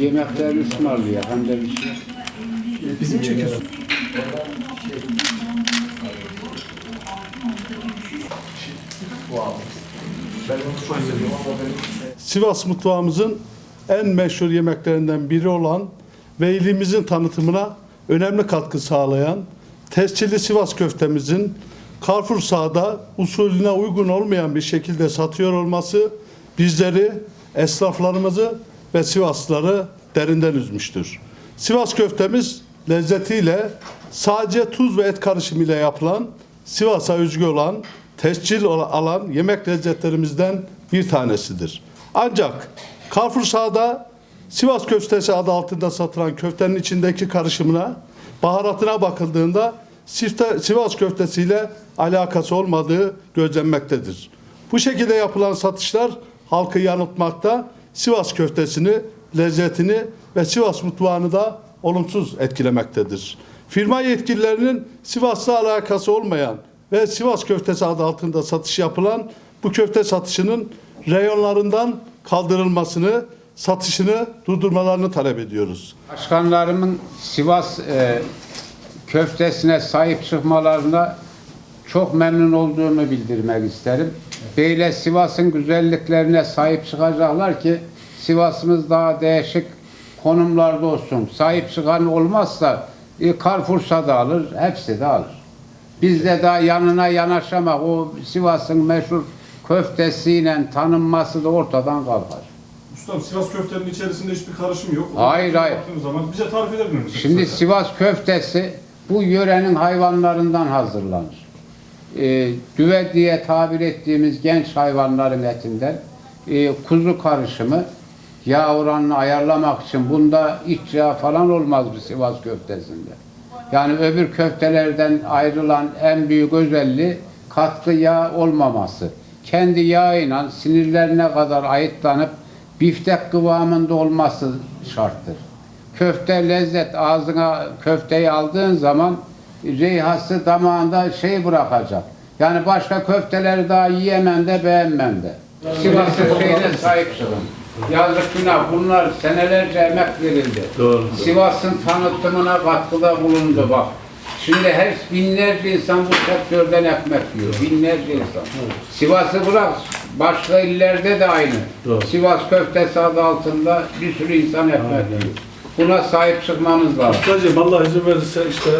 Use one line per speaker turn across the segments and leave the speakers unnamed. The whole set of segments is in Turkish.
Yemeklerini ısmarlıyor hem de bir şey.
Bizim çekiyorsun.
Sivas mutfağımızın en meşhur yemeklerinden biri olan ve ilimizin tanıtımına önemli katkı sağlayan tescilli Sivas köftemizin Carrefour sahada usulüne uygun olmayan bir şekilde satıyor olması bizleri, esnaflarımızı ve Sivaslıları derinden üzmüştür. Sivas köftemiz lezzetiyle sadece tuz ve et karışımıyla yapılan Sivas'a özgü olan tescil alan yemek lezzetlerimizden bir tanesidir. Ancak Carrefour sahada Sivas köftesi adı altında satılan köftenin içindeki karışımına, baharatına bakıldığında Sivas köftesiyle alakası olmadığı gözlenmektedir. Bu şekilde yapılan satışlar halkı yanıltmakta, Sivas köftesini, lezzetini ve Sivas mutfağını da olumsuz etkilemektedir. Firma yetkililerinin Sivas'la alakası olmayan ve Sivas köftesi adı altında satış yapılan bu köfte satışının reyonlarından kaldırılmasını, satışını durdurmalarını talep ediyoruz.
Başkanlarımın Sivas e, köftesine sahip çıkmalarına çok memnun olduğumu bildirmek isterim. Böyle Sivas'ın güzelliklerine sahip çıkacaklar ki Sivas'ımız daha değişik konumlarda olsun. Sahip çıkan olmazsa e, Carrefour'sa da alır, hepsi de alır. Biz de daha yanına yanaşamak, o Sivas'ın meşhur köftesiyle tanınması da ortadan kalkar.
Ustam Sivas köftenin içerisinde hiçbir karışım yok.
Hayır, hayır.
Zaman bize tarif edebilir misiniz?
Şimdi? Sivas köftesi bu yörenin hayvanlarından hazırlanır. Ee, düve diye tabir ettiğimiz genç hayvanların etinden e, kuzu karışımı yağ oranını ayarlamak için bunda iç yağ falan olmaz bu Sivas köftesinde. Yani öbür köftelerden ayrılan en büyük özelliği katkı yağ olmaması. Kendi yağıyla sinirlerine kadar ayıtlanıp biftek kıvamında olması şarttır. Köfte lezzet ağzına köfteyi aldığın zaman reyhası damağında şey bırakacak. Yani başka köfteleri daha yiyemem de beğenmem de. Sivas'ın şeyine sahip çıkın. Yazık günah bunlar senelerce emek verildi.
Doğru.
Sivas'ın tanıtımına katkıda bulundu bak. Şimdi her binlerce insan bu sektörden ekmek yiyor. Binlerce insan. Sivas'ı bırak başka illerde de aynı.
Doğru.
Sivas köftesi adı altında bir sürü insan ekmek yiyor. Buna sahip çıkmanız lazım.
Ustacığım Allah izin verirse işte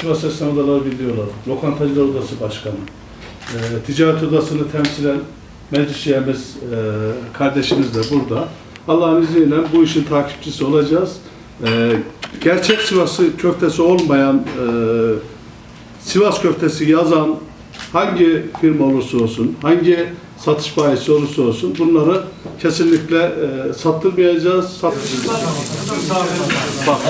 Sivas Esnaf Odaları biliyorlar. Lokantacılar Odası Başkanı. Ee, Ticaret Odası'nı temsilen meclis üyemiz, e, kardeşimiz de burada. Allah'ın izniyle bu işin takipçisi olacağız. Ee, gerçek Sivas'ı köftesi olmayan, e, Sivas köftesi yazan hangi firma olursa olsun, hangi satış bayisi olursa olsun bunları kesinlikle e, sattırmayacağız. Satış... Bak.